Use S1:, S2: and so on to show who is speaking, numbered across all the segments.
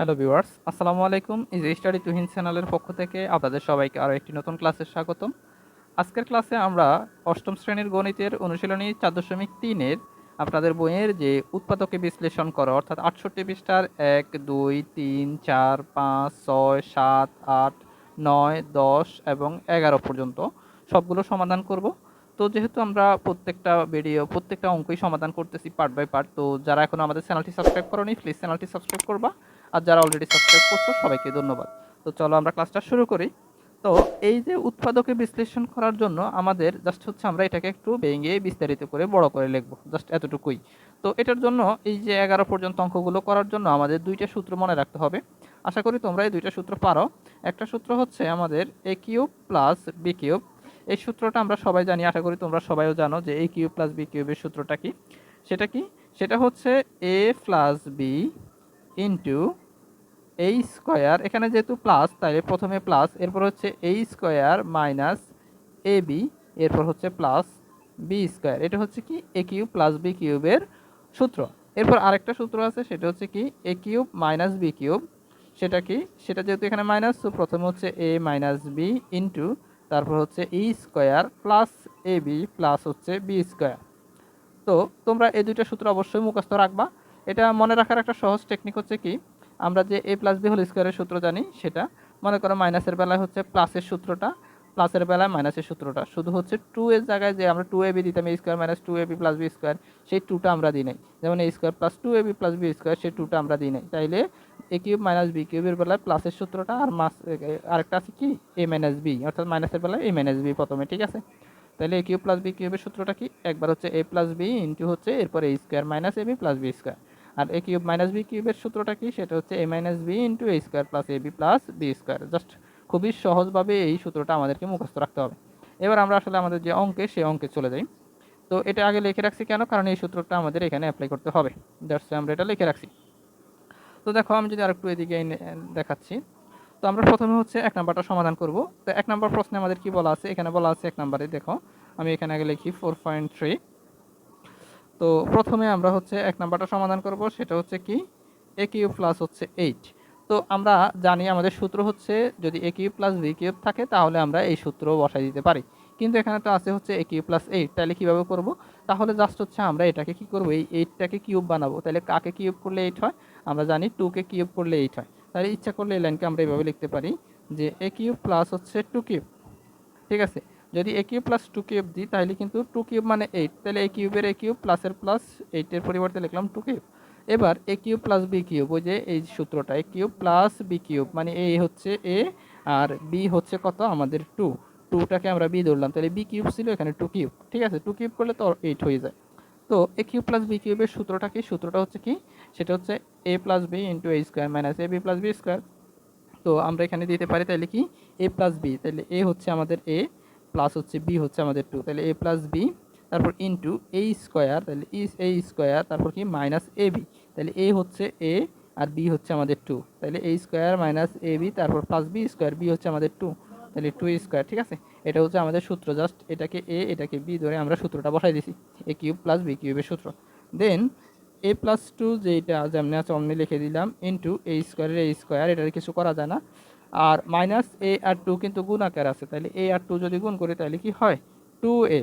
S1: hello viewers আসসালামু আলাইকুম is study Tuhin চ্যানেলের পক্ষ থেকে আপনাদের সবাইকে আরও একটি নতুন ক্লাসে স্বাগতম আজকের ক্লাসে আমরা অষ্টম শ্রেণীর গণিতের অনুশীলনী চার দশমিক তিনের আপনাদের বইয়ের যে উৎপাদকে বিশ্লেষণ করো অর্থাৎ আটষট্টি পৃষ্ঠার এক দুই তিন চার পাঁচ ছয় সাত আট নয় দশ এবং এগারো পর্যন্ত সবগুলো সমাধান করব তো যেহেতু আমরা প্রত্যেকটা ভিডিও প্রত্যেকটা অঙ্কই সমাধান করতেছি পার্ট বাই পার্ট তো যারা এখনও আমাদের চ্যানেলটি সাবস্ক্রাইব করো প্লিজ চ্যানেলটি সাবস্ক্রাইব করবা আর যারা অলরেডি সাবস্ক্রাইব করছো সবাইকে ধন্যবাদ তো চলো আমরা ক্লাসটা শুরু করি তো এই যে উৎপাদকে বিশ্লেষণ করার জন্য আমাদের জাস্ট হচ্ছে আমরা এটাকে একটু ভেঙে বিস্তারিত করে বড় করে লিখবো জাস্ট এতটুকুই তো এটার জন্য এই যে এগারো পর্যন্ত অঙ্কগুলো করার জন্য আমাদের দুইটা সূত্র মনে রাখতে হবে আশা করি তোমরা এই দুইটা সূত্র পারো একটা সূত্র হচ্ছে আমাদের A cube plus B cube এই সূত্রটা আমরা সবাই জানি আশা করি তোমরা সবাইও জানো যে এ কিউব প্লাস বি কিউবের সূত্রটা কি সেটা কি সেটা হচ্ছে এ প্লাস বি ইন্টু এই স্কোয়ার এখানে যেহেতু প্লাস তাহলে প্রথমে প্লাস এরপর হচ্ছে এই স্কোয়ার মাইনাস এ বি এরপর হচ্ছে প্লাস বি স্কোয়ার এটা হচ্ছে কি এ কিউব প্লাস বি কিউবের সূত্র এরপর আরেকটা সূত্র আছে সেটা হচ্ছে কি A cube minus B cube সেটা কি সেটা যেহেতু এখানে মাইনাস তো প্রথমে হচ্ছে এ মাইনাস বি ইনটু তারপর হচ্ছে E square plus A B plus হচ্ছে বি স্কোয়ার তো তোমরা এই দুইটা সূত্র অবশ্যই মুখস্থ রাখবা এটা মনে রাখার একটা সহজ টেকনিক হচ্ছে কি আমরা যে এ প্লাস বি হোল স্কোয়ারের সূত্র জানি সেটা মনে করো মাইনাসের বেলায় হচ্ছে প্লাসের সূত্রটা প্লাসের বেলায় মাইনাসের সূত্রটা শুধু হচ্ছে টু এর জায়গায় যে আমরা টু এ বি দিতাম A square minus two A B plus B square সেই টুটা আমরা দিই নাই যেমন A square plus two A B plus B square সেই টুটা আমরা দিই নাই তাইলে এ কিউব মাইনাস বি কিউবের বেলায় প্লাসের সূত্রটা আর মাস আরেকটা আছে কি এ মাইনাস বি অর্থাৎ মাইনাসের বেলায় এ মাইনাস বি প্রথমে ঠিক আছে তাহলে এ কিউব প্লাস বি কিউবের সূত্রটা কি একবার হচ্ছে এ প্লাস বি ইন্টু হচ্ছে এরপরে A square minus A B plus B square আর এ কিউব মাইনাস বি কিউবের সূত্রটা কি সেটা হচ্ছে এ minus B into A square plus A B plus B square just খুবই সহজভাবে এই সূত্রটা আমাদেরকে মুখস্থ রাখতে হবে এবার আমরা আসলে আমাদের যে অঙ্কে সেই অঙ্কে চলে যাই তো এটা আগে লিখে রাখছি কেন কারণ এই সূত্রটা আমাদের এখানে অ্যাপ্লাই করতে হবে দ্যাটস আমরা এটা লিখে রাখছি তো দেখো আমি যদি আরেকটু এদিকে দেখাচ্ছি তো আমরা প্রথমে হচ্ছে এক নাম্বারটা সমাধান করব তো এক নাম্বার প্রশ্নে আমাদের কি বলা আছে এখানে বলা আছে এক নাম্বারে দেখো আমি এখানে আগে লিখি ফোর পয়েন্ট থ্রি তো প্রথমে আমরা হচ্ছে এক নাম্বারটা সমাধান করব সেটা হচ্ছে কি এ কিউব প্লাস হচ্ছে এইট তো আমরা জানি আমাদের সূত্র হচ্ছে যদি A cube plus B cube থাকে তাহলে আমরা এই সূত্র বসাই দিতে পারি কিন্তু এখানে তো আছে হচ্ছে এ কিউব প্লাস এইট তাহলে কীভাবে করব তাহলে জাস্ট হচ্ছে আমরা এটাকে কি করব এই এইটটাকে কিউব বানাবো তাহলে কাকে কিউব করলে এইট হয় আমরা জানি টুকে কিউব করলে এইট হয় তাহলে ইচ্ছা করলে এই লাইনকে আমরা এইভাবে লিখতে পারি যে এ কিউব প্লাস হচ্ছে টু কিউব ঠিক আছে যদি A cube plus two cube দিই তাহলে কিন্তু টু কিউব মানে এইট তাহলে এ কিউবের এ কিউব প্লাসের প্লাস এইটের পরিবর্তে লিখলাম টু কিউব এবার A cube plus B cube ওই যে এই সূত্রটা A cube plus B cube মানে এ হচ্ছে এ আর বি হচ্ছে কত আমাদের টু টুটাকে আমরা বি ধরলাম তাহলে বি কিউব ছিল এখানে টু কিউব ঠিক আছে টু কিউব করলে তো এইট হয়ে যায় তো এ কিউব প্লাস বি কিউবের সূত্রটা কি সূত্রটা হচ্ছে কি সেটা হচ্ছে এ plus B into A square minus A B plus B square তো আমরা এখানে দিতে পারি তাহলে কি এ প্লাস বি তাহলে এ হচ্ছে আমাদের এ প্লাস হচ্ছে বি হচ্ছে আমাদের টু তাহলে এ প্লাস বি তারপর ইন্টু এ স্কোয়ার তাহলে ইস এ স্কোয়ার তারপর কি মাইনাস এ বি তাহলে এ হচ্ছে এ আর বি হচ্ছে আমাদের টু তাহলে এ স্কোয়ার মাইনাস এ বি তারপর প্লাস বি স্কোয়ার বি হচ্ছে আমাদের টু তাহলে টু স্কোয়ার ঠিক আছে এটা হচ্ছে আমাদের সূত্র জাস্ট এটাকে এ এটাকে বি ধরে আমরা সূত্রটা বসাই দিছি এ কিউব প্লাস বি কিউবের সূত্র দেন এ প্লাস টু যেটা যেমনি আছে অমনি লিখে দিলাম ইন্টু এ স্কোয়ারের এ স্কোয়ার এটার কিছু করা যায় না আর মাইনাস এ আর টু কিন্তু গুণ আকার আছে তাহলে এ আর টু যদি গুণ করি তাহলে কি হয় টু এ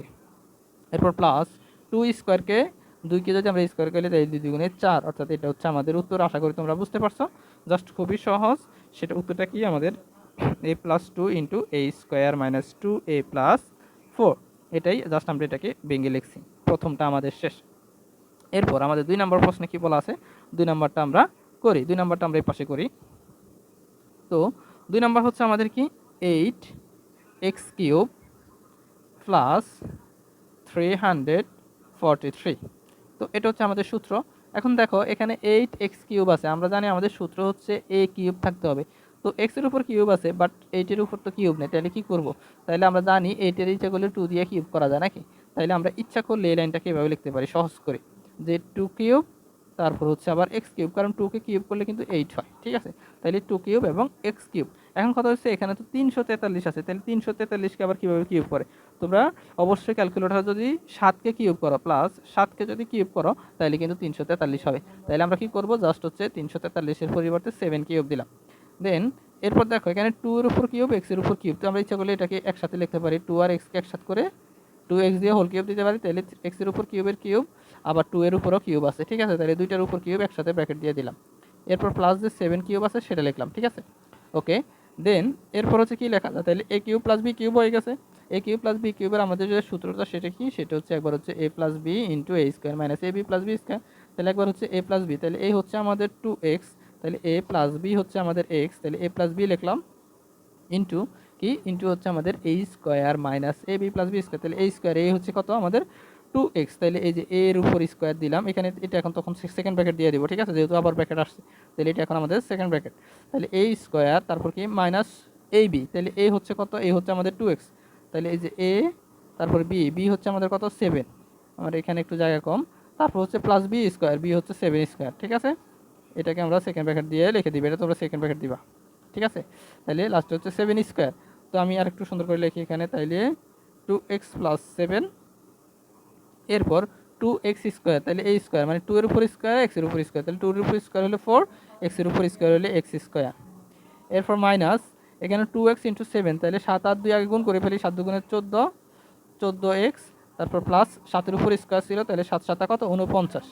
S1: এরপর প্লাস টু স্কোয়ারকে দুইকে যদি আমরা স্কোয়ার করি তাহলে দুই দুগুণে চার অর্থাৎ এটা হচ্ছে আমাদের উত্তর আশা করি তোমরা বুঝতে পারছো জাস্ট খুবই সহজ সেটা উত্তরটা কি আমাদের A plus two into A square minus two A plus four এটাই জাস্ট আমরা এটাকে ভেঙে লিখছি প্রথমটা আমাদের শেষ এরপর আমাদের দুই নম্বর প্রশ্নে কি বলা আছে দুই নম্বরটা আমরা করি দুই নম্বরটা আমরা এই পাশে করি তো দুই নাম্বার হচ্ছে আমাদের কি eight x cube plus three hundred forty three তো এটা হচ্ছে আমাদের সূত্র এখন দেখো এখানে এইট এক্স কিউব আছে আমরা জানি আমাদের সূত্র হচ্ছে এ কিউব থাকতে হবে তো এক্সের উপর কিউব আছে বাট এইটের উপর তো কিউব নেই তাহলে কী করবো তাহলে আমরা জানি এইটের ইচ্ছা করলে টু দিয়ে কিউব করা যায় নাকি তাহলে আমরা ইচ্ছা করলে এই লাইনটাকে এভাবে লিখতে পারি সহজ করে যে টু কিউব তারপর হচ্ছে আবার এক্স কিউব কারণ টুকে কিউব করলে কিন্তু এইট হয় ঠিক আছে তাহলে টু কিউব এবং এক্স কিউব এখন কথা হচ্ছে এখানে তো তিনশো তেতাল্লিশ আছে তাহলে তিনশো তেতাল্লিশকে আবার কীভাবে কিউব করে তোমরা অবশ্যই ক্যালকুলেটার যদি সাতকে কিউব করো প্লাস সাতকে যদি কিউব করো তাহলে কিন্তু তিনশো তেতাল্লিশ হবে তাহলে আমরা কি করব জাস্ট হচ্ছে তিনশো তেতাল্লিশের পরিবর্তে সেভেন কিউব দিলাম দেন এরপর দেখো এখানে টুর উপর কিউব এক্সের উপর কিউব তো আমরা ইচ্ছা করলে এটাকে একসাথে লিখতে পারি টু আর এক্সকে একসাথে করে টু এক্স দিয়ে হোল কিউব দিতে পারি তাহলে এক্সের উপর কিউবের কিউব আবার টু এর উপরও কিউব আছে ঠিক আছে তাহলে দুইটার উপর কিউব একসাথে ব্র্যাকেট দিয়ে দিলাম এরপর প্লাস যে সেভেন কিউব আছে সেটা লিখলাম ঠিক আছে ওকে দেন এরপর হচ্ছে কী লেখা যায় তাহলে এ কিউব প্লাস বি কিউব হয়ে গেছে এ কিউব প্লাস বি কিউবের আমাদের যে সূত্রটা সেটা কি সেটা হচ্ছে একবার হচ্ছে এ plus B into A square minus A B plus B square তাহলে একবার হচ্ছে এ প্লাস বি তাহলে এ হচ্ছে আমাদের টু এক্স তাহলে এ প্লাস বি হচ্ছে আমাদের এক্স তাহলে এ প্লাস বি লিখলাম ইন্টু কি ইন্টু হচ্ছে আমাদের A square minus A B plus B square তাহলে এ স্কোয়ার এ হচ্ছে কত আমাদের টু এক্স তাহলে এই যে এ এর উপর স্কোয়ার দিলাম এখানে এটা এখন তখন সেকেন্ড ব্র্যাকেট দিয়ে দিব ঠিক আছে যেহেতু আবার ব্র্যাকেট আসছে তাহলে এটা এখন আমাদের সেকেন্ড ব্র্যাকেট তাহলে এই স্কোয়ার তারপর কি মাইনাস এ বি তাহলে এ হচ্ছে কত এ হচ্ছে আমাদের টু এক্স তাহলে এই যে এ তারপর বি বি হচ্ছে আমাদের কত সেভেন আমার এখানে একটু জায়গা কম তারপর হচ্ছে প্লাস বি স্কোয়ার বি হচ্ছে সেভেন স্কোয়ার ঠিক আছে এটাকে আমরা সেকেন্ড ব্র্যাকেট দিয়ে লিখে দিবে এটা তোমরা সেকেন্ড ব্র্যাকেট দিবা ঠিক আছে তাহলে লাস্টে হচ্ছে সেভেন স্কোয়ার তো আমি আর একটু সুন্দর করে লিখি এখানে তাইলে টু এক্স প্লাস সেভেন এরপর টু এক্স স্কোয়ার তাহলে এই স্কোয়ার মানে টু এর উপর স্কোয়ার এক্সের উপর স্কোয়ার তাহলে টু এর উপর স্কোয়ার হলে ফোর এক্সের উপর স্কোয়ার হলে এক্স স্কোয়ার এরপর মাইনাস এখানে টু এক্স ইন্টু সেভেন তাহলে সাত আট দুই আগে গুণ করে ফেলি সাত দুগুণে চোদ্দো চোদ্দো এক্স তারপর প্লাস সাতের উপর স্কোয়ার ছিল তাহলে সাত সাতা কত উনপঞ্চাশ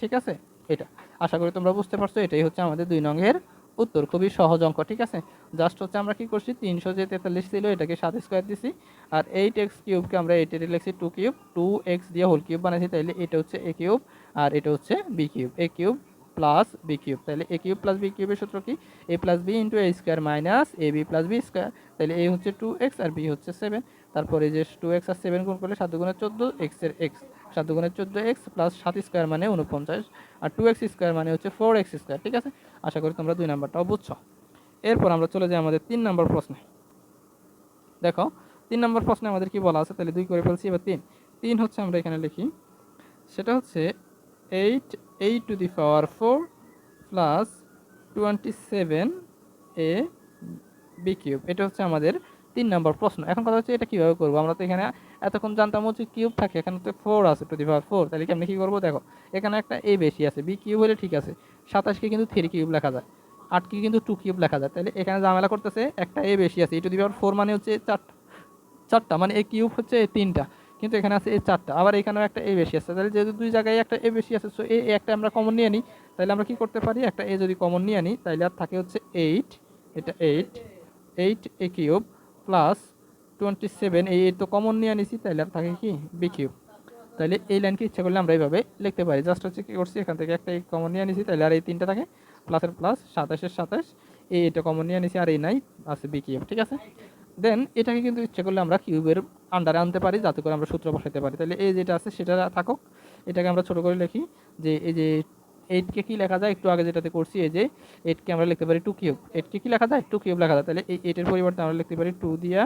S1: ঠিক আছে এটা আশা করি তোমরা বুঝতে পারছো এটাই হচ্ছে আমাদের দুই নঙ্গের উত্তর খুবই সহজ অঙ্ক ঠিক আছে জাস্ট হচ্ছে আমরা কি করছি তিনশো যে তেতাল্লিশ ছিল এটাকে সাত স্কোয়ার দিছি আর এইট এক্স কিউবকে আমরা এইটের লিখছি টু কিউব টু এক্স দিয়ে হোল কিউব বানাইছি তাহলে এটা হচ্ছে এ কিউব আর এটা হচ্ছে B cube A cube plus B cube তাহলে এ কিউব প্লাস বি কিউবের সূত্র কি এ plus B into A square minus A B plus B square তাহলে এ হচ্ছে টু এক্স আর বি হচ্ছে সেভেন তারপরে যে টু এক্স আর সেভেন গুণ করলে সাত গুণে চোদ্দো এক্সের এক্স সাত গুণে চোদ্দো এক্স প্লাস সাত স্কোয়ার মানে উনপঞ্চাশ আর টু এক্স স্কোয়ার মানে হচ্ছে ফোর এক্স স্কোয়ার ঠিক আছে আশা করি তোমরা দুই নাম্বারটাও বুঝছো এরপর আমরা চলে যাই আমাদের তিন নম্বর প্রশ্নে দেখো তিন নম্বর প্রশ্নে আমাদের কি বলা আছে তাহলে দুই করে ফেলছি এবার তিন তিন হচ্ছে আমরা এখানে লিখি সেটা হচ্ছে eight eight to the power four plus twenty seven A B cube এটা হচ্ছে আমাদের তিন নম্বর প্রশ্ন এখন কথা হচ্ছে এটা কীভাবে করবো আমরা তো এখানে এতক্ষণ জানতাম হচ্ছে কিউব থাকে এখানে তো ফোর আছে টু দি পাওয়ার ফোর তাহলে কি আমি কী করবো দেখো এখানে একটা এ বেশি আছে বি কিউব হলে ঠিক আছে সাতাশকে কিন্তু থ্রি কিউব লেখা যায় আটকে কিন্তু টু কিউব লেখা যায় তাহলে এখানে ঝামেলা করতেছে একটা এ বেশি আছে এ টু দি পাওয়ার ফোর মানে হচ্ছে চারটা চারটা মানে এ কিউব হচ্ছে তিনটা কিন্তু এখানে আছে এ চারটা আবার এখানেও একটা এ বেশি আছে তাহলে যেহেতু দুই জায়গায় একটা এ বেশি আছে সো এ একটা আমরা কমন নিয়ে নিই তাহলে আমরা কী করতে পারি একটা এ যদি কমন নিয়ে নিই তাহলে আর থাকে হচ্ছে এইট এটা eight eight A cube plus twenty seven এই তো কমন নিয়ে আনিছি তাহলে আর থাকে কি বিকিউব তাহলে এই লাইনকে ইচ্ছা করলে আমরা এইভাবে লিখতে পারি জাস্ট হচ্ছে কী করছি এখান থেকে একটা কমন নিয়ে আনিছি তাহলে আর এই তিনটা থাকে প্লাসের প্লাস সাতাশের সাতাশ এই এটা কমন নিয়ে আনিছি আর এই নাই আছে বিকিউব ঠিক আছে দেন এটাকে কিন্তু ইচ্ছা করলে আমরা কিউবের আন্ডারে আনতে পারি যাতে করে আমরা সূত্র বসাইতে পারি তাহলে এই যেটা আছে সেটা থাকুক এটাকে আমরা ছোটো করে লিখি যে এই যে এইটকে কি লেখা যায় একটু আগে যেটাতে করছি এই যে এইটকে আমরা লিখতে পারি টু কিউব এইটকে কি লেখা যায় টু কিউব লেখা যায় তাহলে এই এইটের পরিবর্তে আমরা লিখতে পারি টু দিয়া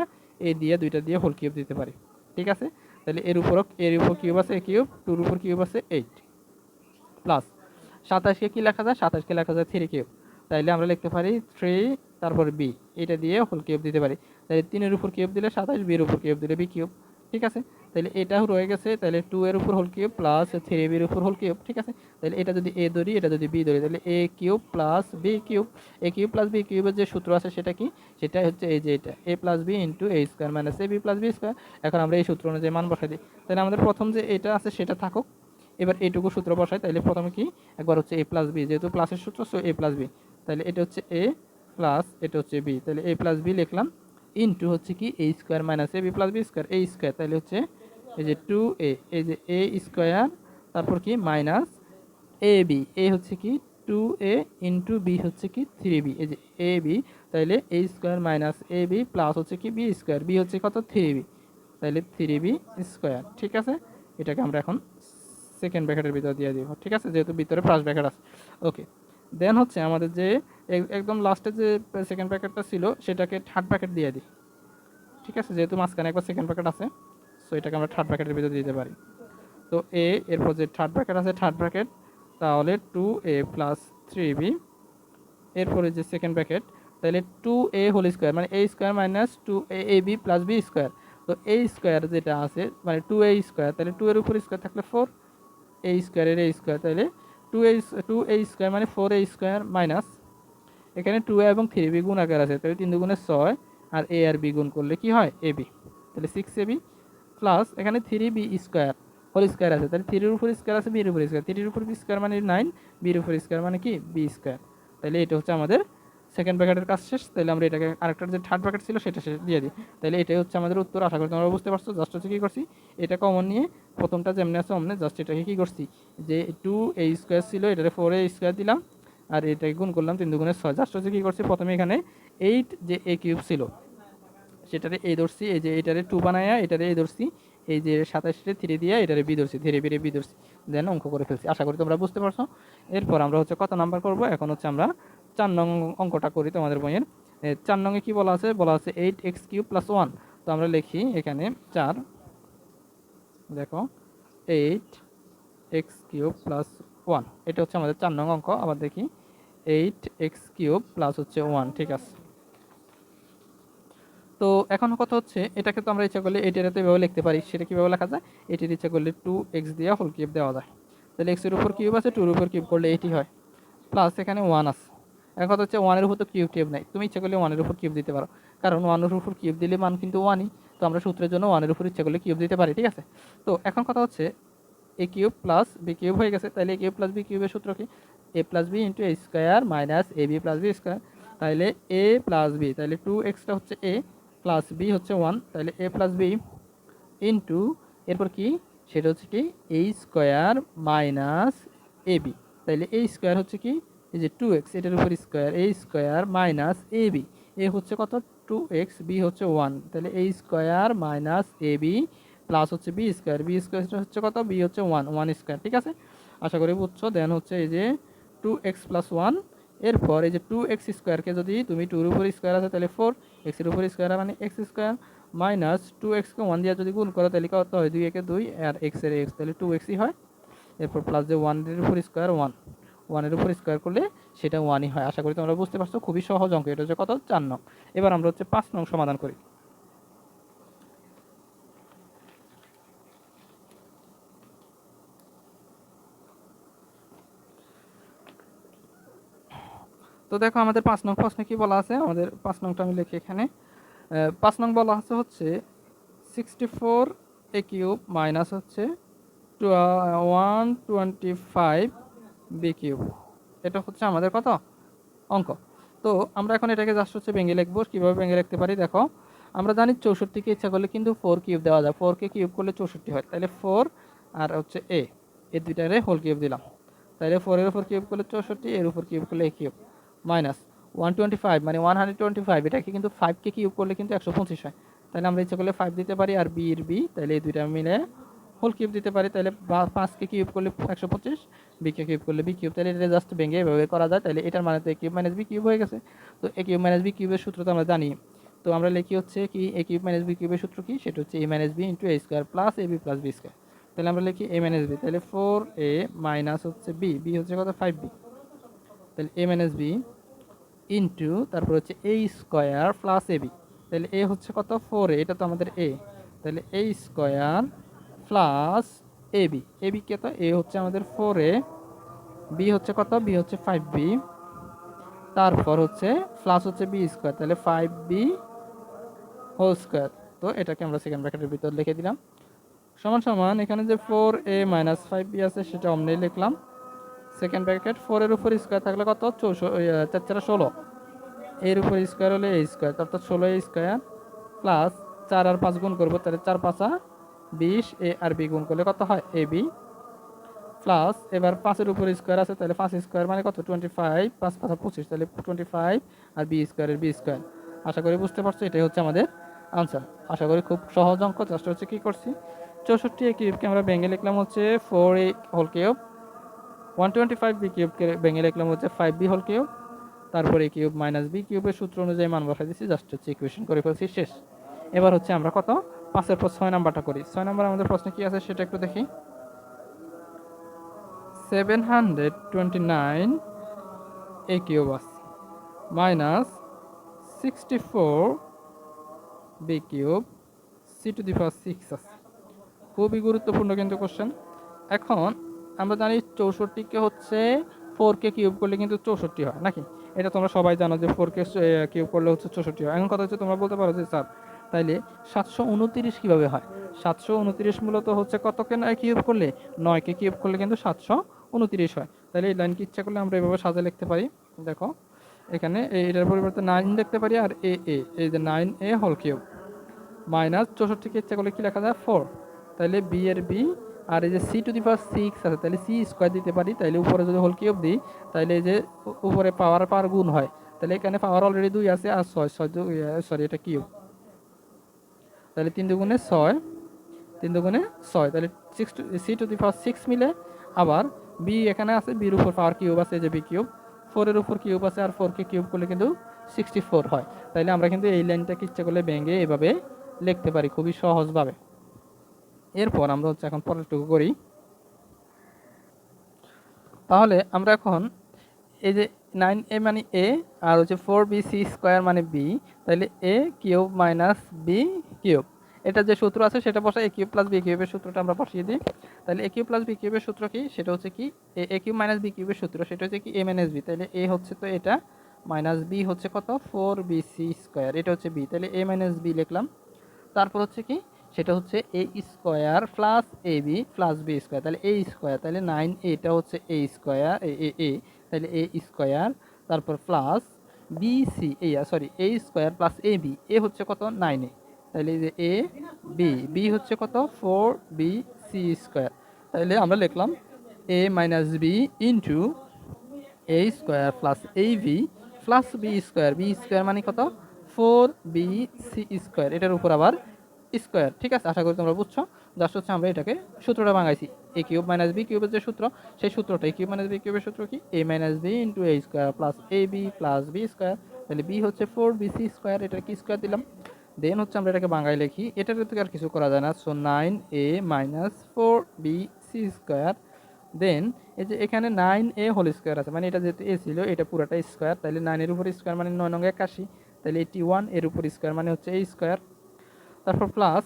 S1: এ দিয়া দুইটা দিয়ে হোল কিউব দিতে পারি ঠিক আছে তাহলে এর উপর এর উপর কিউব আছে এ কিউব টুর উপর কিউব আছে এইট প্লাস সাতাশকে কি লেখা যায় সাতাশকে লেখা যায় থ্রি কিউব তাইলে আমরা লিখতে পারি থ্রি তারপর বি এটা দিয়ে হোল কিউব দিতে পারি তাহলে তিনের উপর কিউব দিলে সাতাশ বির উপর কিউব দিলে বি কিউব ঠিক আছে তাহলে এটা রয়ে গেছে তাহলে টু এর উপর হোল কিউব প্লাস থ্রি বির উপর হোল কিউব ঠিক আছে তাহলে এটা যদি এ ধরি এটা যদি বি ধরি তাহলে এ cube plus B cube A cube plus B কিউবের যে সূত্র আছে সেটা কি সেটা হচ্ছে এই যে এটা A plus B into A square minus A B plus B square এখন আমরা এই সূত্র অনুযায়ী মান বসাই দিই তাহলে আমাদের প্রথম যে এটা আছে সেটা থাকুক এবার এইটুকু সূত্র বসাই তাহলে প্রথমে কি একবার হচ্ছে এ প্লাস বি যেহেতু প্লাসের সূত্র সো এ প্লাস বি তাহলে এটা হচ্ছে এ প্লাস এটা হচ্ছে বি তাহলে এ প্লাস বি লিখলাম ইন্টু হচ্ছে কি A square minus A B plus B square A square তাহলে হচ্ছে এই যে টু এ এই যে এ স্কোয়ার তারপর কি মাইনাস এ বি এ হচ্ছে কি টু এ ইন্টু বি হচ্ছে কি থ্রি বি এই যে এ বি তাইলে A square minus A B plus হচ্ছে কি বি স্কোয়ার বি হচ্ছে কত থ্রি বি তাইলে থ্রি বি স্কোয়ার ঠিক আছে এটাকে আমরা এখন সেকেন্ড ব্যাকেটের ভিতরে দিয়ে দিব ঠিক আছে যেহেতু ভিতরে ফার্স্ট ব্যাকেট আছে ওকে দেন হচ্ছে আমাদের যে একদম লাস্টে যে সেকেন্ড প্যাকেটটা ছিল সেটাকে থার্ড প্যাকেট দিয়ে দিই ঠিক আছে যেহেতু মাঝখানে একবার সেকেন্ড প্যাকেট আছে সো এটাকে আমরা থার্ড ব্র্যাকেটের ভিতরে দিতে পারি তো এ এরপর যে থার্ড ব্র্যাকেট আছে থার্ড ব্র্যাকেট তাহলে two A plus three B এরপরে যে সেকেন্ড ব্র্যাকেট তাহলে টু এ হোল স্কোয়ার মানে A square minus two A A B plus B square তো এ স্কোয়ার যেটা আছে মানে টু এ স্কোয়ার তাহলে টু এর উপর স্কোয়ার থাকলে ফোর এ স্কোয়ারের এ স্কোয়ার তাহলে two A two A square মানে ফোর এ স্কোয়ার মাইনাস এখানে টু এ এবং থ্রি বি গুণ আকার আছে তাহলে তিন দুগুণে ছয় আর এ আর বি গুণ করলে কি হয় এ বি তাহলে সিক্স এ বি প্লাস এখানে three B square whole square আছে তাহলে থ্রির উপর স্কোয়ার আছে বির উপর স্কোয়ার থ্রির উপর বি স্কোয়ার মানে নাইন বির উপর স্কোয়ার মানে কি বি স্কোয়ার তাহলে এটা হচ্ছে আমাদের সেকেন্ড প্যাকেটের কাজ শেষ তাহলে আমরা এটাকে আরেকটা যে থার্ড প্যাকেট ছিল সেটা শেষ দিয়ে দিই তাহলে এটাই হচ্ছে আমাদের উত্তর আশা করি তোমরা বুঝতে পারছো জাস্ট হচ্ছে কী করছি এটা কমন নিয়ে প্রথমটা যেমনি আছে অমনে জাস্ট এটাকে কী করছি যে টু এ স্কোয়ার ছিল এটাকে ফোর এ স্কোয়ার দিলাম আর এটাকে গুণ করলাম তিন দুগুণের ছয় জাস্ট হচ্ছে কী করছি প্রথমে এখানে এইট যে এ কিউব ছিল সেটারে এ ধরছি এই যে এটারে টু বানায় এটারে এ ধরছি এই যে সাতাশে থ্রি দিয়ে এটারে বি ধরছি ধীরে ধীরে বি ধরছি দেন অঙ্ক করে ফেলছি আশা করি তোমরা বুঝতে পারছো এরপর আমরা হচ্ছে কত নাম্বার করব এখন হচ্ছে আমরা চার নং অঙ্কটা করি তোমাদের বইয়ের চার নঙ্গে কী বলা আছে বলা আছে eight x cube plus one তো আমরা লিখি এখানে চার দেখো eight x cube plus one এটা হচ্ছে আমাদের চার নং অঙ্ক আবার দেখি এইট এক্স কিউব প্লাস হচ্ছে ওয়ান ঠিক আছে তো এখন কথা হচ্ছে এটাকে তো আমরা ইচ্ছা করলে এটার তো এভাবে লিখতে পারি সেটা কীভাবে লেখা যায় এটির ইচ্ছা করলে টু এক্স দিয়ে হোল কিউব দেওয়া যায় তাহলে এক্সের উপর কিউব আছে টুর উপর কিউব করলে এটি হয় প্লাস এখানে ওয়ান আছে এখন কথা হচ্ছে ওয়ানের উপর তো কিউব টিউব নাই তুমি ইচ্ছা করলে ওয়ানের উপর কিউব দিতে পারো কারণ ওয়ানের উপর কিউব দিলে মান কিন্তু ওয়ানই তো আমরা সূত্রের জন্য ওয়ানের উপর ইচ্ছা করলে কিউব দিতে পারি ঠিক আছে তো এখন কথা হচ্ছে A cube plus B cube হয়ে গেছে তাহলে এ কিউব প্লাস বি কিউবের সূত্র কি এ plus B into A square minus A B plus B square তাহলে এ প্লাস বি তাহলে টু এক্সটা হচ্ছে এ প্লাস বি হচ্ছে ওয়ান তাহলে এ প্লাস বি ইন্টু এরপর কি সেটা হচ্ছে কি A square minus A B তাহলে এ স্কোয়ার হচ্ছে কি এই যে টু এক্স এটার উপর square A square minus A B A হচ্ছে কত টু এক্স বি হচ্ছে ওয়ান তাহলে এ square minus A B plus হচ্ছে বি স্কোয়ার বি স্কোয়ার হচ্ছে কত বি হচ্ছে ওয়ান ওয়ান স্কোয়ার ঠিক আছে আশা করি বুঝছো দেন হচ্ছে এই যে টু এক্স প্লাস ওয়ান এরপর এই যে টু এক্স স্কোয়ারকে যদি তুমি টুর উপর স্কোয়ার আছে তাহলে ফোর এক্সের উপর স্কোয়ার মানে এক্স স্কোয়ার মাইনাস টু এক্সকে ওয়ান দিয়ে যদি গুণ করো তাহলে কত হয় দুই একে দুই আর এক্সের এক্স তাহলে টু এক্সই হয় এরপর প্লাস যে ওয়ানের উপর স্কোয়ার ওয়ান ওয়ানের উপর স্কোয়ার করলে সেটা ওয়ানই হয় আশা করি তোমরা বুঝতে পারছো খুবই সহজ অঙ্ক এটা হচ্ছে কত চার নং এবার আমরা হচ্ছে পাঁচ নং সমাধান করি তো দেখো আমাদের পাঁচ নং প্রশ্নে কি বলা আছে আমাদের পাঁচ নংটা আমি লিখি এখানে পাঁচ নং বলা আছে হচ্ছে sixty four A cube minus হচ্ছে one twenty five B cube এটা হচ্ছে আমাদের কত অঙ্ক তো আমরা এখন এটাকে জাস্ট হচ্ছে ভেঙে লিখবো কীভাবে ভেঙে লিখতে পারি দেখো আমরা জানি চৌষট্টিকে ইচ্ছা করলে কিন্তু ফোর কিউব দেওয়া যায় ফোরকে কিউব করলে চৌষট্টি হয় তাহলে ফোর আর হচ্ছে এ এ দুইটারে হোল কিউব দিলাম তাহলে ফোরের উপর কিউব করলে চৌষট্টি এর উপর কিউব করলে এ cube minus one twenty five মানে ওয়ান হান্ড্রেড টোয়েন্টি ফাইভ এটাকে কিন্তু ফাইভকে কিউব করলে কিন্তু একশো পঁচিশ হয় তাহলে আমরা ইচ্ছা করলে ফাইভ দিতে পারি আর বি এর বি তাহলে এই দুইটা মিলে হোল কিউব দিতে পারি তাহলে পাঁচকে কিউব করলে একশো পঁচিশ বিকে কিউব করলে বি কিউব তাহলে এটা জাস্ট ভেঙে এভাবে করা যায় তাহলে এটার মানে তো A cube minus B cube হয়ে গেছে তো এ কিউব মাইনাস বি কিউবের সূত্র তো আমরা জানি তো আমরা লিখি হচ্ছে কি এ কিউব মাইনাস বি কিউবের সূত্র কি সেটা হচ্ছে এ minus B into A square plus A B plus B square তাহলে আমরা লিখি এ মাইনাস বি তাহলে ফোর এ মাইনাস হচ্ছে বি বি হচ্ছে কত ফাইভ বি তাহলে এ মাইনাস বি ইন্টু তারপর হচ্ছে এ স্কোয়ার প্লাস এ বি তাহলে এ হচ্ছে কত ফোর এটা তো আমাদের এ তাহলে এ square plus A B A B কে তো এ হচ্ছে আমাদের ফোর এ বি হচ্ছে কত বি হচ্ছে ফাইভ বি তারপর হচ্ছে প্লাস হচ্ছে বি স্কোয়ার তাহলে ফাইভ বি হোল স্কোয়ার তো এটাকে আমরা সেকেন্ড ব্র্যাকেটের ভিতর লিখে দিলাম সমান সমান এখানে যে ফোর এ মাইনাস ফাইভ বি আছে সেটা অমনি লিখলাম সেকেন্ড ব্র্যাকেট ফোরের উপর স্কোয়ার থাকলে কত চৌষো চার ষোলো এর উপর স্কোয়ার হলে এ স্কোয়ার অর্থাৎ ষোলো এ স্কোয়ার প্লাস চার আর পাঁচ গুণ করবো তাহলে চার পাঁচা বিশ এ আর বি গুণ করলে কত হয় এ বি প্লাস এবার পাঁচের উপর স্কোয়ার আছে তাহলে পাঁচ স্কোয়ার মানে কত টোয়েন্টি ফাইভ পাঁচ পাঁচ পঁচিশ তাহলে টোয়েন্টি ফাইভ আর বি স্কোয়ারের বি স্কোয়ার আশা করি বুঝতে পারছো এটাই হচ্ছে আমাদের আনসার আশা করি খুব সহজ অঙ্ক চেষ্টা হচ্ছে কী করছি চৌষট্টি এ কিউবকে আমরা ব্যাঙ্গে লিখলাম হচ্ছে four A whole cube one twenty five B কিউবকে ভেঙে লিখলাম হচ্ছে ফাইভ বি হল কিউব তারপরে কিউব মাইনাস বি কিউবের সূত্র অনুযায়ী মান বসাই দিচ্ছি জাস্ট হচ্ছে ইকুয়েশন করে ফেলছি শেষ এবার হচ্ছে আমরা কত পাঁচের পর ছয় নাম্বারটা করি ছয় নাম্বার আমাদের প্রশ্ন কি আছে সেটা একটু দেখি seven hundred twenty nine A cube আছে minus sixty four B cube C to the first six আছে খুবই গুরুত্বপূর্ণ কিন্তু কোশ্চেন এখন আমরা জানি চৌষট্টিকে হচ্ছে ফোর কে কিউব করলে কিন্তু চৌষট্টি হয় নাকি এটা তোমরা সবাই জানো যে ফোর কে কিউব করলে হচ্ছে চৌষট্টি হয় এখন কথা হচ্ছে তোমরা বলতে পারো যে স্যার তাইলে সাতশো উনতিরিশ কীভাবে হয় সাতশো উনতিরিশ মূলত হচ্ছে কতকে নয় কিউব করলে নয়কে কিউব করলে কিন্তু সাতশো উনতিরিশ হয় তাহলে এই লাইনকে ইচ্ছা করলে আমরা এভাবে সাজা লিখতে পারি দেখো এখানে এটার পরিবর্তে নাইন দেখতে পারি আর এ এ এই যে নাইন এ হল কিউব মাইনাস চৌষট্টিকে ইচ্ছা করলে কী লেখা যায় ফোর তাহলে বি এর বি আর এই যে C to the power six আছে তাহলে সি স্কোয়ার দিতে পারি তাহলে উপরে যদি হোল কিউব দিই তাহলে এই যে উপরে পাওয়ার পাওয়ার গুণ হয় তাহলে এখানে পাওয়ার অলরেডি দুই আছে আর ছয় ছয় সরি ইয়ে, এটা কিউব তাহলে তিন দুগুণে ছয় তিন দুগুণে ছয় তাহলে six two C to the power six মিলে আবার বি এখানে আছে বির উপর পাওয়ার কিউব আছে যে বি কিউব ফোরের উপর কিউব আছে আর ফোরকে কিউব করলে কিন্তু সিক্সটি ফোর হয় তাহলে আমরা কিন্তু এই লাইনটাকে ইচ্ছা করলে ব্যাঙ্গে এভাবে লিখতে পারি খুবই সহজভাবে এরপর আমরা হচ্ছে এখন পরেরটুকু করি তাহলে আমরা এখন এই যে নাইন এ মানে এ আর হচ্ছে ফোর বি সি স্কোয়ার মানে বি তাহলে এ কিউব মাইনাস বি কিউব এটা যে সূত্র আছে সেটা বসে এ কিউব প্লাস বি কিউবের সূত্রটা আমরা বসিয়ে দিই তাহলে এ কিউব প্লাস বি কিউবের সূত্র কি সেটা হচ্ছে কি এ কিউব মাইনাস বি কিউবের সূত্র সেটা হচ্ছে কি এ মাইনাস বি তাহলে এ হচ্ছে তো এটা মাইনাস বি হচ্ছে কত ফোর বি সি স্কোয়ার এটা হচ্ছে বি তাহলে এ মাইনাস বি লিখলাম তারপর হচ্ছে কি সেটা হচ্ছে এ square plus A B plus B square তাহলে এ স্কোয়ার তাহলে নাইন এটা হচ্ছে এ স্কোয়ার এ এ এ তাহলে এ স্কোয়ার তারপর plus B C A sorry A square plus A B A হচ্ছে কত নাইন এ তাহলে যে এ বি বি হচ্ছে কত ফোর বি সি স্কোয়ার তাহলে আমরা লিখলাম A minus B into A square plus A B plus B square B square মানে কত ফোর বি সি স্কোয়ার এটার উপর আবার স্কোয়ার ঠিক আছে আশা করি তোমরা বুঝছো জাস্ট হচ্ছে আমরা এটাকে সূত্রটা বাঙাইছি এ কিউব মাইনাস বি কিউবের যে সূত্র সেই সূত্রটা এ কিউব মাইনাস বি কিউবের সূত্র কি A minus B into A square plus A B plus B square তাহলে বি হচ্ছে ফোর বি সি স্কোয়ার এটার কি স্কোয়ার দিলাম দেন হচ্ছে আমরা এটাকে বাঙাই লিখি এটার থেকে আর কিছু করা যায় না so nine A minus four B C square then এই যে এখানে নাইন এ হোল স্কোয়ার আছে মানে এটা যেহেতু এ ছিল এটা পুরোটা স্কোয়ার তাহলে নাইনের উপর স্কোয়ার মানে নয় নং একাশি তাহলে এইটি ওয়ান এর উপর স্কোয়ার মানে হচ্ছে এ স্কোয়ার তারপর প্লাস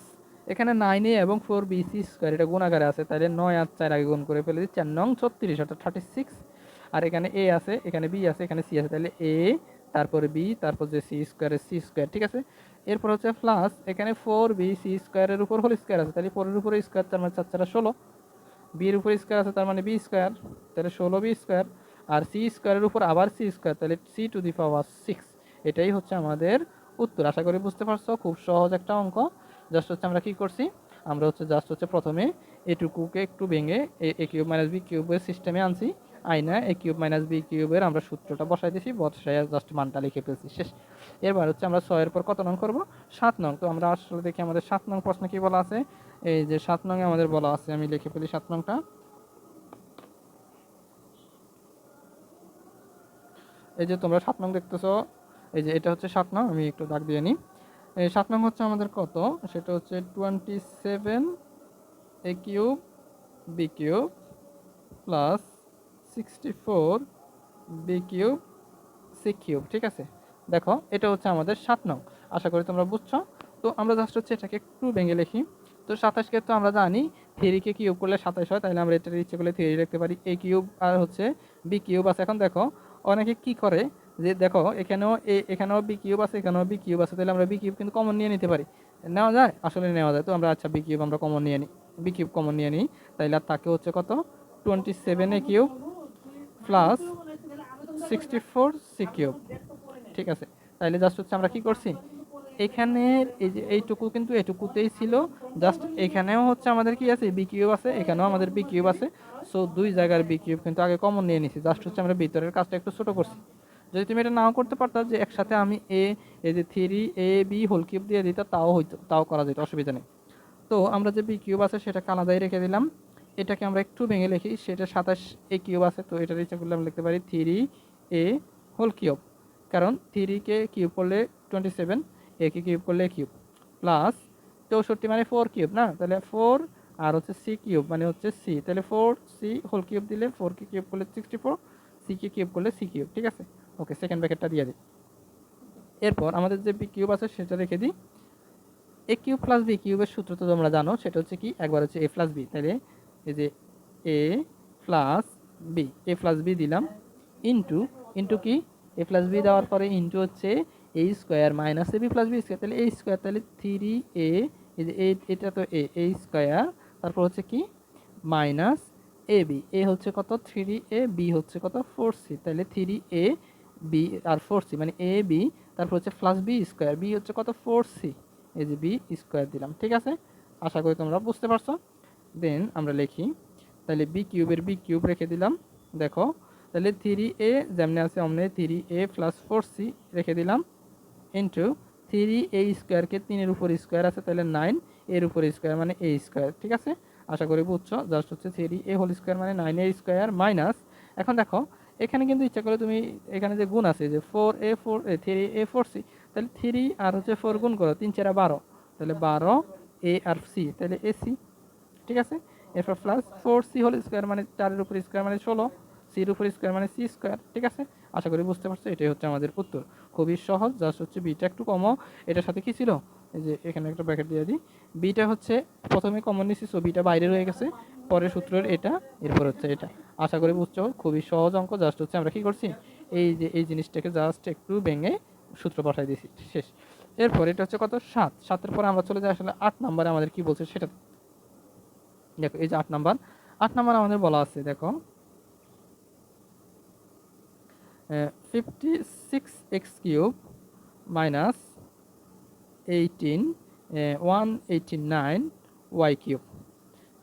S1: এখানে নাইন এ এবং ফোর বি সি স্কোয়ার এটা গুণাকারে আছে তাহলে নয় আর চার আগে গুণ করে ফেলে দিচ্ছে চার নং ছত্রিশ অর্থাৎ থার্টি সিক্স আর এখানে এ আছে এখানে বি আছে এখানে সি আছে তাহলে এ তারপর বি তারপর যে সি স্কোয়ারের সি স্কোয়ার ঠিক আছে এরপর হচ্ছে প্লাস এখানে ফোর বি সি স্কোয়ারের উপর হোল স্কোয়ার আছে তাহলে ফোরের উপরে স্কোয়ার তার মানে চার চারা ষোলো বির উপর স্কোয়ার আছে তার মানে বি স্কোয়ার তাহলে ষোলো বি স্কোয়ার আর সি স্কোয়ারের উপর আবার সি স্কোয়ার তাহলে C to the power six এটাই হচ্ছে আমাদের উত্তর আশা করি বুঝতে পারছো খুব সহজ একটা অঙ্ক জাস্ট হচ্ছে আমরা কি করছি আমরা হচ্ছে জাস্ট হচ্ছে প্রথমে এটুকুকে একটু ভেঙে এ কিউব মাইনাস বি কিউবের সিস্টেমে আনছি আইনা এ কিউব মাইনাস বি কিউবের আমরা সূত্রটা বসাই দিয়েছি বসাই জাস্ট মানটা লিখে ফেলছি শেষ এবার হচ্ছে আমরা ছয়ের পর কত নং করবো সাত নং তো আমরা আসলে দেখি আমাদের সাত নং প্রশ্ন কী বলা আছে এই যে সাত নং আমাদের বলা আছে আমি লিখে ফেলি সাত নংটা এই যে তোমরা সাত নং দেখতেছো এই যে এটা হচ্ছে সাত নং আমি একটু দাগ দিয়ে নিই সাত নং হচ্ছে আমাদের কত সেটা হচ্ছে twenty seven a cube b cube plus sixty four B cube c cube ঠিক আছে দেখো এটা হচ্ছে আমাদের সাত নং আশা করি তোমরা বুঝছো তো আমরা জাস্ট হচ্ছে এটাকে একটু ভেঙে লিখি তো সাতাশকে তো আমরা জানি থ্রিকে কিউব করলে সাতাশ হয় তাহলে আমরা এটার ইচ্ছে করলে থ্রি লিখতে পারি এ কিউব আর হচ্ছে বি কিউব আছে এখন দেখো অনেকে কি করে যে দেখো এখানেও এখানেও বি কিউব আছে এখানেও বি কিউব আছে তাহলে আমরা বি কিউব কিন্তু কমন নিয়ে নিতে পারি নেওয়া যায় আসলে নেওয়া যায় তো আমরা আচ্ছা বি কিউব আমরা কমন নিয়ে নিই বি কিউব কমন নিয়ে নিই তাহলে আর তাকে হচ্ছে কত twenty seven a cube plus sixty four c cube ঠিক আছে তাহলে জাস্ট হচ্ছে আমরা কি করছি এখানে এই যে এইটুকু কিন্তু এটুকুতেই ছিল জাস্ট এখানেও হচ্ছে আমাদের কি আছে বি কিউব আছে এখানেও আমাদের বি কিউব আছে সো দুই জায়গার বি কিউব কিন্তু আগে কমন নিয়ে নিছি জাস্ট হচ্ছে আমরা ভিতরের কাজটা একটু ছোটো করছি যদি তুমি এটা নাও করতে পারতো যে একসাথে আমি এ এই যে three a b whole cube দিয়ে দিত তাও হইতো তাও করা যেত অসুবিধা নেই তো আমরা যে বি কিউব আছে সেটা কালাদাই রেখে দিলাম এটাকে আমরা একটু ভেঙে লিখি সেটা সাতাশ এ কিউব আছে তো এটা ইচ্ছা করলে আমরা লিখতে পারি থ্রি এ হোল কিউব কারণ থ্রিকে কিউব করলে টোয়েন্টি সেভেন একে কিউব করলে এ কিউব প্লাস চৌষট্টি মানে ফোর কিউব না তাহলে ফোর আর হচ্ছে সি কিউব মানে হচ্ছে সি তাহলে ফোর সি হোল কিউব দিলে ফোরকে কিউব করলে সিক্সটি ফোর সিকে কিউব করলে সি কিউব ঠিক আছে ওকে সেকেন্ড দিয়ে দিই এরপর আমাদের যে বি কিউব আছে সেটা রেখে দিই এ কিউব প্লাস বি কিউবের সূত্র তো তোমরা জানো সেটা হচ্ছে কি একবার হচ্ছে এ প্লাস বি তাহলে এই যে a plus b a plus b দিলাম ইন্টু ইন্টু কি এ প্লাস বি দেওয়ার পরে ইন্টু হচ্ছে এ square minus A B plus B square তাহলে এ স্কোয়ার তাহলে থ্রি এ এই যে এটা তো এ এ স্কোয়ার তারপর হচ্ছে কি মাইনাস এ বি এ হচ্ছে কত থ্রি এ বি হচ্ছে কত ফোর সি তাহলে থ্রি এ বি আর ফোর সি মানে এ বি তারপর হচ্ছে প্লাস বি স্কোয়ার বি হচ্ছে কত ফোর সি এই যে বি স্কোয়ার দিলাম ঠিক আছে আশা করি তোমরা বুঝতে পারছো দেন আমরা লিখি তাহলে বি কিউবের বি কিউব রেখে দিলাম দেখো তাহলে থ্রি এ যেমনি আছে অমনে three a plus four c রেখে দিলাম ইন্টু থ্রি এ স্কোয়ারকে তিনের উপর স্কোয়ার আছে তাহলে নাইন এর উপর স্কোয়ার মানে এ স্কোয়ার ঠিক আছে আশা করি বুঝছো জাস্ট হচ্ছে থ্রি এ হোল স্কোয়ার মানে নাইন এ স্কোয়ার মাইনাস এখন দেখো এখানে কিন্তু ইচ্ছা করলে তুমি এখানে যে গুণ আছে যে four a four a three a four c তাহলে থ্রি আর হচ্ছে ফোর গুণ করো তিন চেরা বারো তাহলে বারো এ আর সি তাহলে এ সি ঠিক আছে এরপর plus four c whole square মানে চারের উপর স্কোয়ার মানে ষোলো সির উপর স্কোয়ার মানে সি স্কোয়ার ঠিক আছে আশা করি বুঝতে পারছো এটাই হচ্ছে আমাদের উত্তর খুবই সহজ জাস্ট হচ্ছে বিটা একটু কমও এটার সাথে কী ছিল এই যে এখানে একটা ব্যাকেট দিয়ে দিই বিটা হচ্ছে প্রথমে কমন নিছি সো বিটা বাইরে রয়ে গেছে পরের সূত্রের এটা এরপর হচ্ছে এটা আশা করি বুঝছো খুবই সহজ অঙ্ক জাস্ট হচ্ছে আমরা কি করছি এই যে এই জিনিসটাকে জাস্ট একটু ভেঙে সূত্র পাঠাই দিয়েছি শেষ এরপর এটা হচ্ছে কত সাত সাতের পরে আমরা চলে যাই আসলে আট নাম্বারে আমাদের কি বলছে সেটা দেখো এই যে আট নাম্বার আট নাম্বার আমাদের বলা আছে দেখো fifty six x cube minus eighteen one eighty nine y cube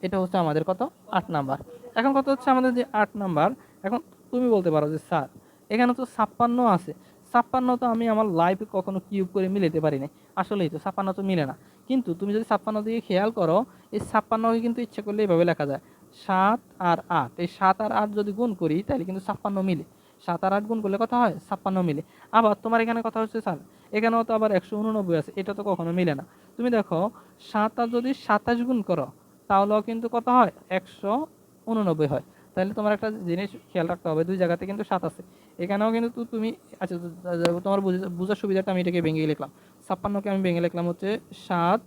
S1: এটা হচ্ছে আমাদের কত আট নাম্বার এখন কত হচ্ছে আমাদের যে আট নাম্বার এখন তুমি বলতে পারো যে স্যার এখানে তো ছাপ্পান্ন আছে ছাপ্পান্ন তো আমি আমার লাইফে কখনো কিউব করে মিলাতে পারি না আসলেই তো ছাপ্পান্ন তো মিলে না কিন্তু তুমি যদি ছাপ্পান্ন দিকে খেয়াল করো এই ছাপ্পান্নকে কিন্তু ইচ্ছে করলে এইভাবে লেখা যায় সাত আর আট এই সাত আর আট যদি গুণ করি তাহলে কিন্তু ছাপ্পান্ন মিলে সাত আর আট গুণ করলে কথা হয় ছাপ্পান্ন মিলে আবার তোমার এখানে কথা হচ্ছে স্যার এখানেও তো আবার একশো উননব্বই আছে এটা তো কখনো মিলে না তুমি দেখো সাত আর যদি সাতাশ গুণ করো তাহলেও কিন্তু কথা হয় একশো উননব্বই হয় তাহলে তোমার একটা জিনিস খেয়াল রাখতে হবে দুই জায়গাতে কিন্তু সাত আছে এখানেও কিন্তু তুমি আচ্ছা তোমার বুঝে বোঝার সুবিধাটা আমি এটাকে ভেঙে লিখলাম ছাপ্পান্নকে আমি ভেঙে লিখলাম হচ্ছে সাত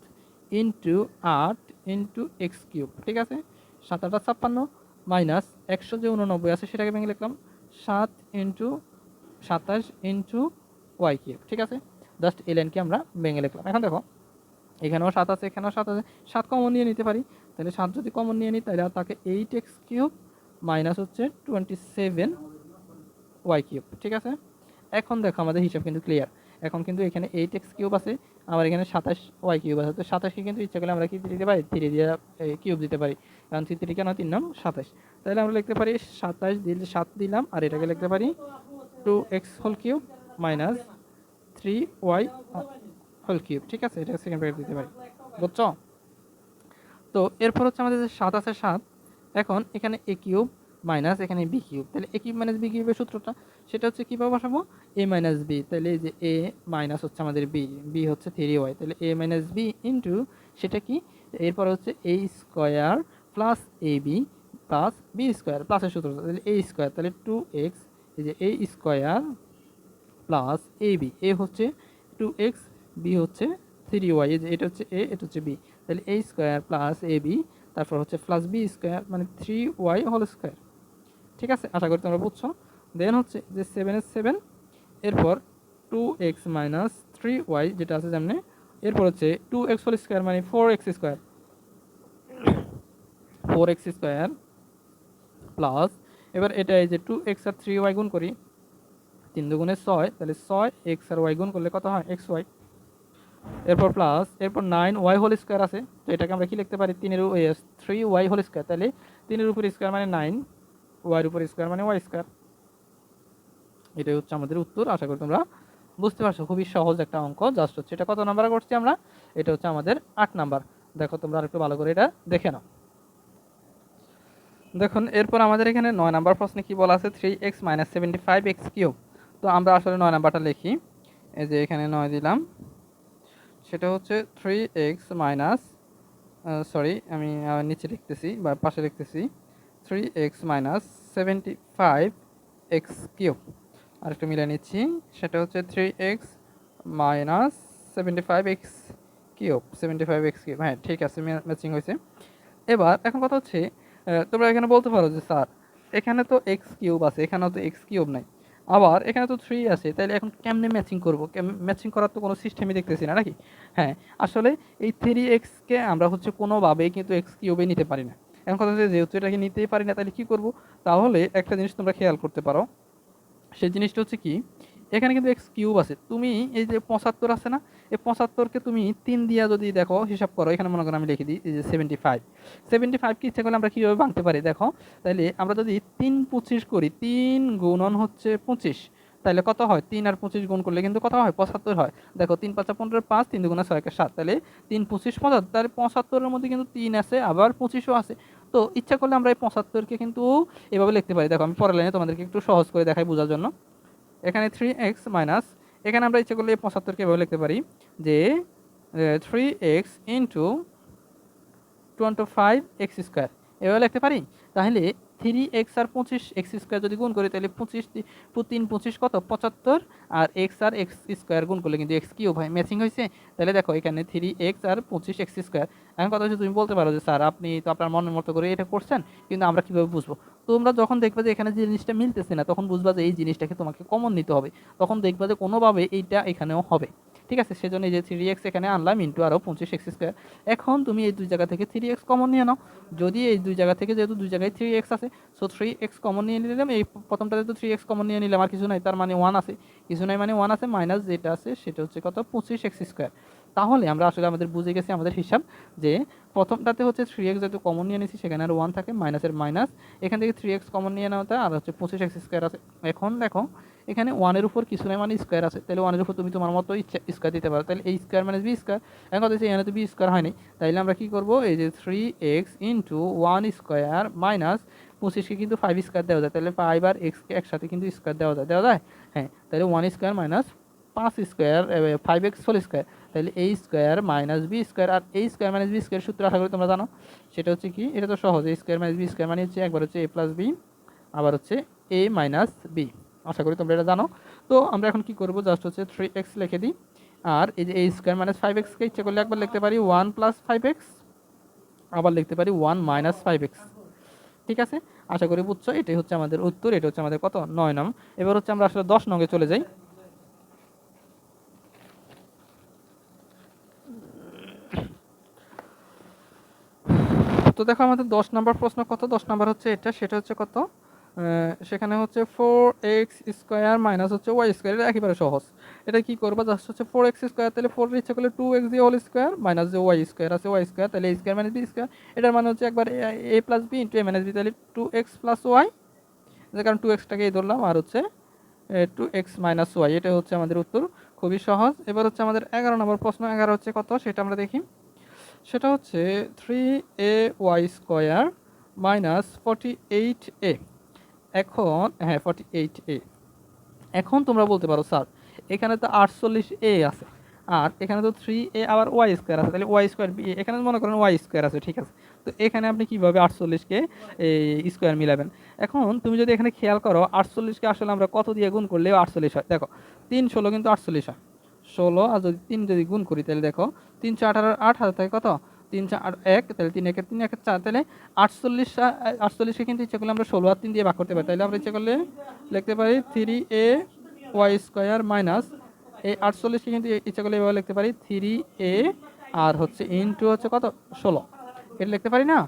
S1: ইন্টু আট ইন্টু এক্স কিউব ঠিক আছে সাত আটা ছাপ্পান্ন মাইনাস একশো যে উননব্বই আছে সেটাকে ভেঙে লিখলাম সাত ইন্টু সাতাশ ইন্টু ওয়াই কিউব ঠিক আছে জাস্ট এই লাইনকে আমরা ভেঙে লিখলাম এখন দেখো এখানেও সাত আছে এখানেও সাত আছে সাত কমন নিয়ে নিতে পারি তাহলে সাত যদি কমন নিয়ে নিই তাহলে তাকে এইট এক্স কিউব মাইনাস হচ্ছে টোয়েন্টি সেভেন ওয়াই কিউব ঠিক আছে এখন দেখো আমাদের হিসাব কিন্তু ক্লিয়ার এখন কিন্তু এখানে এইট এক্স কিউব আছে আমার এখানে সাতাশ ওয়াই কিউব আছে তো সাতাশকে কিন্তু ইচ্ছা করলে আমরা কি দিতে পারি থ্রি দিয়ে কিউব দিতে পারি কারণ থ্রি থ্রি কেন তিন নাম সাতাশ তাহলে আমরা লিখতে পারি সাতাশ দিলে সাত দিলাম আর এটাকে লিখতে পারি two x whole cube minus three y whole cube ঠিক আছে এটা সেকেন্ড ব্র্যাকেট দিতে পারি বুঝছো তো এরপর হচ্ছে আমাদের যে সাত আছে সাত এখন এখানে এ কিউব মাইনাস এখানে বি কিউব তাহলে এ কিউব মাইনাস বি কিউবের সূত্রটা সেটা হচ্ছে কীভাবে বসাবো এ মাইনাস বি তাহলে এই যে এ মাইনাস হচ্ছে আমাদের বি বি হচ্ছে থ্রি ওয়াই তাহলে এ মাইনাস বি ইন্টু সেটা কি এরপর হচ্ছে এ square plus A B plus B square প্লাসের সূত্র তাহলে এ স্কোয়ার তাহলে টু এক্স এই যে a square plus A B A হচ্ছে টু এক্স বি হচ্ছে থ্রি ওয়াই যে এটা হচ্ছে এ এটা হচ্ছে বি তাহলে এ স্কোয়ার প্লাস এ বি তারপর হচ্ছে প্লাস বি স্কোয়ার মানে থ্রি ওয়াই হোল স্কোয়ার ঠিক আছে আশা করি তোমরা বুঝছো দেন হচ্ছে যে সেভেনের সেভেন এরপর two x minus three y যেটা আছে যেমন এরপর হচ্ছে টু এক্স হোল স্কোয়ার মানে four x square four x square plus এবার এটা এই যে টু এক্স আর থ্রি ওয়াই গুণ করি তিন দুগুণে ছয় তাহলে ছয় এক্স আর ওয়াই গুণ করলে কত হয় এক্স ওয়াই এরপর প্লাস এরপর নাইন ওয়াই হোল স্কোয়ার আছে তো এটাকে আমরা কি লিখতে পারি তিনের থ্রি ওয়াই হোল স্কোয়ার তাহলে তিনের উপর স্কোয়ার মানে নাইন ওয়াইয়ের উপর স্কোয়ার মানে ওয়াই স্কোয়ার এটাই হচ্ছে আমাদের উত্তর আশা করি তোমরা বুঝতে পারছো খুবই সহজ একটা অঙ্ক জাস্ট হচ্ছে এটা কত নাম্বার করছি আমরা এটা হচ্ছে আমাদের আট নাম্বার দেখো তোমরা আর একটু ভালো করে এটা দেখে নাও দেখুন এরপর আমাদের এখানে নয় নাম্বার প্রশ্নে কি বলা আছে three x minus seventy five x cube তো আমরা আসলে নয় নাম্বারটা লিখি এই যে এখানে নয় দিলাম সেটা হচ্ছে থ্রি এক্স মাইনাস সরি আমি নিচে লিখতেছি বা পাশে লিখতেছি three x minus seventy five x cube আরেকটু মিলে নিচ্ছি সেটা হচ্ছে three x minus seventy five x cube seventy five x cube হ্যাঁ ঠিক আছে ম্যাচিং হয়েছে এবার এখন কথা হচ্ছে তোমরা এখানে বলতে পারো যে স্যার এখানে তো এক্স কিউব আছে এখানেও তো এক্স কিউব নাই আবার এখানে তো থ্রি আছে তাহলে এখন কেমনে ম্যাচিং করবো ম্যাচিং করার তো কোনো সিস্টেমই দেখতেছি না নাকি হ্যাঁ আসলে এই থ্রি এক্সকে আমরা হচ্ছে কোনোভাবেই কিন্তু এক্স কিউবে নিতে পারি না এখন কথা হচ্ছে যেহেতু এটাকে নিতেই পারি না তাহলে কী করবো তাহলে একটা জিনিস তোমরা খেয়াল করতে পারো সেই জিনিসটা হচ্ছে কি এখানে কিন্তু এক্স কিউব আছে তুমি এই যে পঁচাত্তর আছে না এই পঁচাত্তরকে তুমি তিন দিয়া যদি দেখো হিসাব করো এখানে মনে করো আমি লিখে দিই এই যে সেভেন্টি ফাইভ সেভেন্টি ফাইভকে ইচ্ছা করলে আমরা কীভাবে ভাঙতে পারি দেখো তাহলে আমরা যদি তিন পঁচিশ করি তিন গুণন হচ্ছে পঁচিশ তাহলে কত হয় তিন আর পঁচিশ গুণ করলে কিন্তু কত হয় পঁচাত্তর হয় দেখো তিন পাঁচা পনেরো পাঁচ তিন দুগুণা ছয় সাত তাহলে তিন পঁচিশ পঁচাত্তর তাহলে পঁচাত্তরের মধ্যে কিন্তু তিন আছে আবার পঁচিশও আছে তো ইচ্ছা করলে আমরা এই পঁচাত্তরকে কিন্তু এভাবে লিখতে পারি দেখো আমি পরের লাইনে তোমাদেরকে একটু সহজ করে দেখাই বোঝার জন্য এখানে থ্রি এক্স মাইনাস এখানে আমরা ইচ্ছে করলে পঁচাত্তরকে এভাবে লিখতে পারি যে three x into twenty five x square এভাবে লিখতে পারি তাহলে থ্রি এক্স আর পঁচিশ এক্স স্কোয়ার যদি গুণ করি তাহলে পঁচিশ তিন পঁচিশ কত পঁচাত্তর আর এক্স আর এক্স স্কোয়ার গুণ করলে কিন্তু এক্স কিউব হয় ম্যাচিং হয়েছে তাহলে দেখো এখানে থ্রি এক্স আর পঁচিশ এক্স স্কোয়ার এখন কথা হচ্ছে তুমি বলতে পারো যে স্যার আপনি তো আপনার মনের মতো করে এটা করছেন কিন্তু আমরা কীভাবে বুঝবো তোমরা যখন দেখবে যে এখানে জিনিসটা মিলতেছে না তখন বুঝবা যে এই জিনিসটাকে তোমাকে কমন নিতে হবে তখন দেখবা যে কোনোভাবে এইটা এখানেও হবে ঠিক আছে সেজন্য এই যে থ্রি এক্স এখানে আনলাম ইন্টু আরও পঁচিশ এক্স স্কোয়ার এখন তুমি এই দুই জায়গা থেকে থ্রি এক্স কমন নিয়ে নাও যদি এই দুই জায়গা থেকে যেহেতু দুই জায়গায় থ্রি এক্স আছে সো থ্রি এক্স কমন নিয়ে নিলাম এই প্রথমটাতে তো থ্রি এক্স কমন নিয়ে নিলাম আর কিছু নাই তার মানে ওয়ান আছে কিছু নাই মানে ওয়ান আছে মাইনাস যেটা আছে সেটা হচ্ছে কত পঁচিশ এক্স স্কোয়ার তাহলে আমরা আসলে আমাদের বুঝে গেছি আমাদের হিসাব যে প্রথমটাতে হচ্ছে থ্রি এক্স যেহেতু কমন নিয়ে নিয়েছি সেখানে আর ওয়ান থাকে মাইনাসের মাইনাস এখান থেকে থ্রি এক্স কমন নিয়ে নেওয়া আর হচ্ছে পঁচিশ এক্স স্কোয়ার আছে এখন দেখো এখানে ওয়ানের উপর কিছু নাই মানে স্কোয়ার আছে তাহলে ওয়ানের উপর তুমি তোমার মতো ইচ্ছা স্কোয়ার দিতে পারো তাহলে এই স্কোয়ার মানে বি স্কোয়ার এখন কথা হচ্ছে এখানে তো বি স্কোয়ার হয়নি তাইলে আমরা কী করবো এই যে three x into one square minus পঁচিশকে কিন্তু ফাইভ স্কোয়ার দেওয়া যায় তাহলে ফাইভ আর এক্সকে একসাথে কিন্তু স্কোয়ার দেওয়া যায় দেওয়া যায় হ্যাঁ তাহলে ওয়ান স্কোয়ার মাইনাস পাঁচ square five x whole square তাহলে এই স্কোয়ার মাইনাস বি স্কোয়ার আর এই স্কোয়ার মাইনাস বি স্কোয়ার সূত্র আশা করি তোমরা জানো সেটা হচ্ছে কি এটা তো সহজ এই স্কোয়ার মাইনাস বি স্কোয়ার মানে হচ্ছে একবার হচ্ছে এ প্লাস বি আবার হচ্ছে এ মাইনাস বি আশা করি তোমরা এটা জানো তো আমরা এখন কি করব জাস্ট হচ্ছে থ্রি এক্স লিখে দিই আর এই যে এই স্কোয়ার মাইনাস ফাইভ এক্সকে ইচ্ছা করলে একবার লিখতে পারি ওয়ান প্লাস ফাইভ এক্স আবার লিখতে পারি ওয়ান মাইনাস ফাইভ এক্স ঠিক আছে আশা করি বুঝছো এটাই হচ্ছে আমাদের উত্তর এটা হচ্ছে আমাদের কত নয় নং এবার হচ্ছে আমরা আসলে দশ নঙ্গে চলে যাই তো দেখো আমাদের দশ নম্বর প্রশ্ন কত দশ নম্বর হচ্ছে এটা সেটা হচ্ছে কত সেখানে হচ্ছে ফোর এক্স স্কোয়ার মাইনাস হচ্ছে ওয়াই স্কোয়ার এটা একেবারে সহজ এটা কী করবো জাস্ট হচ্ছে ফোর এক্স স্কোয়ার তাহলে ফোর ইচ্ছে করলে টু এক্স দিয়ে হোল স্কোয়ার মাইনাস যে ওয়াই স্কোয়ার আছে ওয়াই স্কোয়ার তাহলে স্কোয়ার মাইনাস বি স্কোয়ার এটার মানে হচ্ছে একবার a plus B into a minus B তাহলে টু এক্স প্লাস ওয়াই যে কারণ টু এক্সটাকেই ধরলাম আর হচ্ছে টু এক্স মাইনাস ওয়াই এটা হচ্ছে আমাদের উত্তর খুবই সহজ এবার হচ্ছে আমাদের এগারো নম্বর প্রশ্ন এগারো হচ্ছে কত সেটা আমরা দেখি সেটা হচ্ছে three a y square minus forty eight a এখন হ্যাঁ ফর্টি এইট এ এখন তোমরা বলতে পারো স্যার এখানে তো আটচল্লিশ এ আছে আর এখানে তো থ্রি এ আবার ওয়াই স্কোয়ার আছে তাহলে ওয়াই স্কোয়ার বি এখানে মনে করেন ওয়াই স্কোয়ার আছে ঠিক আছে তো এখানে আপনি কীভাবে আটচল্লিশকে এই স্কোয়ার মিলাবেন এখন তুমি যদি এখানে খেয়াল করো আটচল্লিশকে আসলে আমরা কত দিয়ে গুণ করলেও আটচল্লিশ হয় দেখো তিন ষোলো কিন্তু আটচল্লিশ হয় ষোলো আর যদি তিন যদি গুণ করি তাহলে দেখো তিনশো আঠারো আট হাজার থাকে কত তিন চার এক তাহলে তিন একের তিন একের চার তাহলে আটচল্লিশ আটচল্লিশকে কিন্তু ইচ্ছা করলে আমরা ষোলো আর তিন দিয়ে ভাগ করতে পারি তাহলে আমরা ইচ্ছা করলে লিখতে পারি three a y square minus এই আটচল্লিশকে কিন্তু ইচ্ছা করলে এভাবে লিখতে পারি থ্রি এ আর হচ্ছে ইন টু হচ্ছে কত ষোলো এটা লিখতে পারি না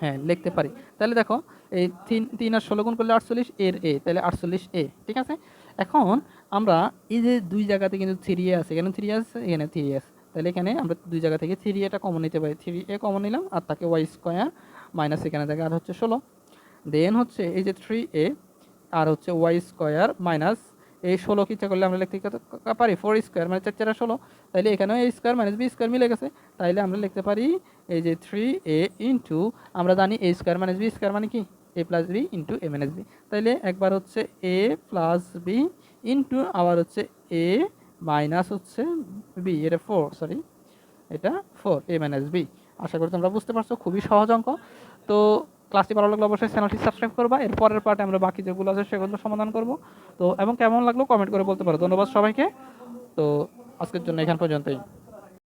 S1: হ্যাঁ লিখতে পারি তাহলে দেখো এই তিন তিন আর ষোলো গুণ করলে আটচল্লিশ এর এ তাহলে আটচল্লিশ এ ঠিক আছে এখন আমরা এই যে দুই জায়গাতে কিন্তু থ্রি এ আছে এখানে থ্রি আছে এখানে থ্রি আছে তাহলে এখানে আমরা দুই জায়গা থেকে থ্রি এটা কমন নিতে পারি থ্রি এ কমন নিলাম আর তাকে ওয়াই স্কোয়ার মাইনাস এখানে থাকে আর হচ্ছে ষোলো দেন হচ্ছে এই যে থ্রি এ আর হচ্ছে ওয়াই স্কোয়ার মাইনাস এই ষোলো কিচ্ছা করলে আমরা লিখতে পারি ফোর স্কোয়ার মানে চার চারা ষোলো তাহলে এখানেও a square minus b square মিলে গেছে তাইলে আমরা লিখতে পারি এই যে থ্রি এ ইন্টু আমরা জানি a square minus b square মানে কি এ plus B into a minus b তাইলে একবার হচ্ছে এ প্লাস বি ইন্টু আবার হচ্ছে এ মাইনাস হচ্ছে বি এটা ফোর সরি এটা ফোর এ মাইনাস বি আশা করি তোমরা বুঝতে পারছো খুবই সহজ অঙ্ক তো ক্লাসটি ভালো লাগলে অবশ্যই চ্যানেলটি সাবস্ক্রাইব করবা এর পরের পার্টে আমরা বাকি যেগুলো আছে সেগুলো সমাধান করব তো এবং কেমন লাগলো কমেন্ট করে বলতে পারো ধন্যবাদ সবাইকে তো আজকের জন্য এখান পর্যন্তই